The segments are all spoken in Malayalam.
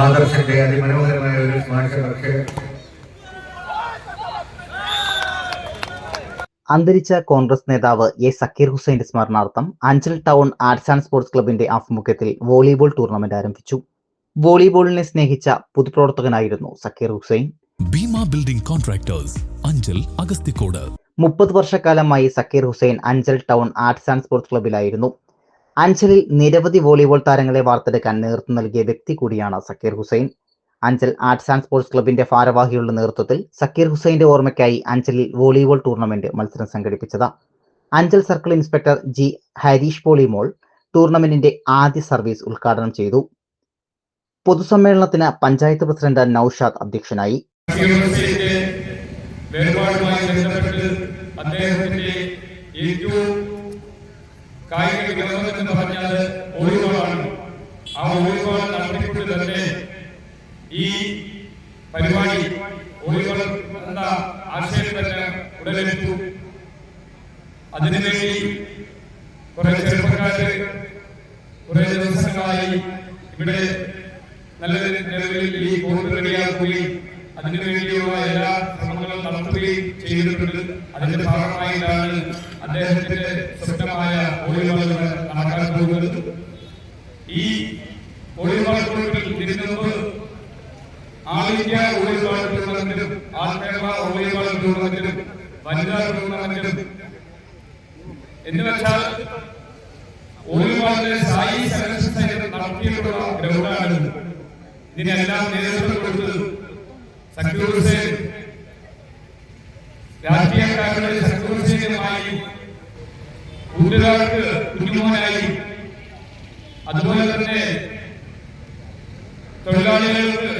ആദർശന്റെ അതിമനോഹരമായ ഒരു സ്മാരക പക്ഷേ അന്തരിച്ച കോൺഗ്രസ് നേതാവ് എ സക്കീർ ഹുസൈന്റെ സ്മരണാർത്ഥം Anchal town arts and sports ക്ലബിന്റെ ആഭിമുഖ്യത്തിൽ വോളിബോൾ ടൂർണമെന്റ് ആരംഭിച്ചു. വോളിബോളിനെ സ്നേഹിച്ച പൊതുപ്രവർത്തകനായിരുന്നു സക്കീർ ഹുസൈൻ. ഭീമ ബിൽഡിംഗ് കോൺട്രാക്ടേഴ്സ് അഞ്ചൽ അഗസ്തിക്കോട് മുപ്പത് വർഷക്കാലമായി Zakir Hussain Anchal town arts and sports ക്ലബിലായിരുന്നു അഞ്ചലിൽ നിരവധി വോളിബോൾ താരങ്ങളെ വാർത്തെടുക്കാൻ നേതൃത്വം നൽകിയ വ്യക്തി കൂടിയാണ് Zakir Hussain. Anchal arts and sports ക്ലബിന്റെ ഭാരവാഹിയുള്ള നേതൃത്വത്തിൽ സക്കീർ ഹുസൈന്റെ ഓർമ്മയ്ക്കായി അഞ്ചലിൽ വോളിബോൾ ടൂർണമെന്റ് മത്സരം സംഘടിപ്പിച്ചത്. Anchal circle inspector G Harish പോളിമോൾ ടൂർണമെന്റിന്റെ ആദ്യ സർവീസ് ഉദ്ഘാടനം ചെയ്തു. പൊതുസമ്മേളനത്തിന് പഞ്ചായത്ത് പ്രസിഡന്റ് നൌഷാദ് അധ്യക്ഷനായി. അദ്ദേഹത്തിന്റെ ഏറ്റവും കായിക വിനോദം എന്ന് പറഞ്ഞാൽ ഒഴിവാണ് ആ ഒഴിവാൾ നടത്തിക്കൊണ്ട് തന്നെ ഈ പരിപാടി ഉടലെടുത്തു. അതിനുവേണ്ടി കുറെ ചെറുപ്പക്കാര് കുറെ ദിവസങ്ങളായി ഇവിടെ നല്ല നിലവിൽ ഈ കോർട്ട് റെഡിയാക്കുകയും അതിനുവേണ്ടിയുള്ള എല്ലാ ശ്രമങ്ങളും നടത്തുകയും ചെയ്തിട്ടുണ്ട്. അതിന്റെ ഭാഗമായിട്ടാണ് അദ്ദേഹത്തിന്റെ സ്വപ്നമായ വോളിബോൾ നടക്കാൻ പോകുന്നത്. ഈ കോർട്ടിൽ ഇതിനു മുമ്പ് ആൾ ഇന്ത്യ വോളിബോൾ ടൂർണമെന്റിലും ആൾ കേരള വോളിബോൾ ടൂർണമെന്റിലും വനിതാ എന്നുവെച്ചാൽ വോളിബോളിന്റെ സായി സെലക്ഷൻ നടത്തിയിട്ടുള്ള ഗ്രൗണ്ടാണ് ഇതിനെല്ലാം നേതൃത്വം കൊടുത്തത് സക്യൂർ ഹുസൈൻ അതുപോലെ തന്നെ തൊഴിലാളികൾക്ക്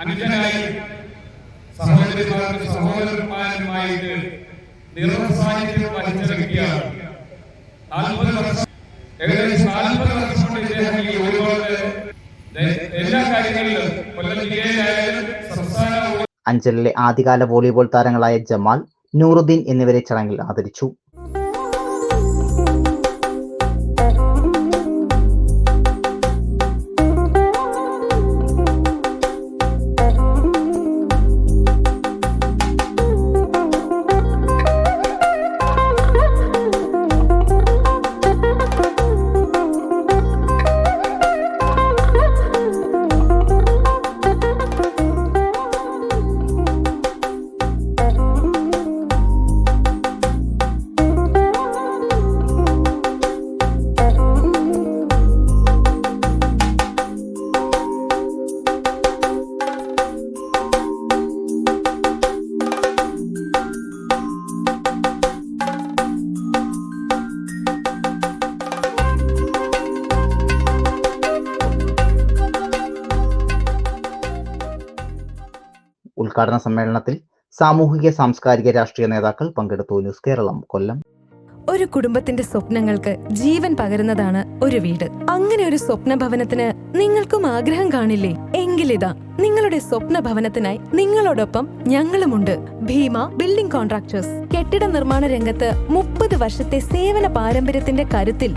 അനുജനായി സഹോദരിമാർക്ക് സഹോദരന്മാരുമായിട്ട് വഹിച്ച വ്യക്തിയാണ് കൊണ്ട് എല്ലാ കാര്യങ്ങളിലും അഞ്ചലിലെ ആദ്യകാല വോളിബോൾ താരങ്ങളായ ജമാൽ നൂറുദ്ദീൻ എന്നിവരെ ചടങ്ങിൽ ആദരിച്ചു. ഉദ്ഘാടന സമ്മേളനത്തിൽ സാമൂഹിക സാംസ്കാരിക രാഷ്ട്രീയ നേതാക്കൾ പങ്കെടുത്തു. ന്യൂസ് കേരളം കൊല്ലം. ഒരു കുടുംബത്തിന്റെ സ്വപ്നങ്ങൾക്ക് ജീവൻ പകരുന്നതാണ് ഒരു വീട്. അങ്ങനെ ഒരു സ്വപ്ന ഭവനത്തിന് നിങ്ങൾക്കും ആഗ്രഹം കാണില്ലേ? എങ്കിലിതാ നിങ്ങളുടെ സ്വപ്ന ഭവനത്തിനായി നിങ്ങളോടൊപ്പം ഞങ്ങളുമുണ്ട്. Bhima building contractors. കെട്ടിട നിർമ്മാണ രംഗത്ത് മുപ്പത് വർഷത്തെ സേവന പാരമ്പര്യത്തിന്റെ കരുത്തിൽ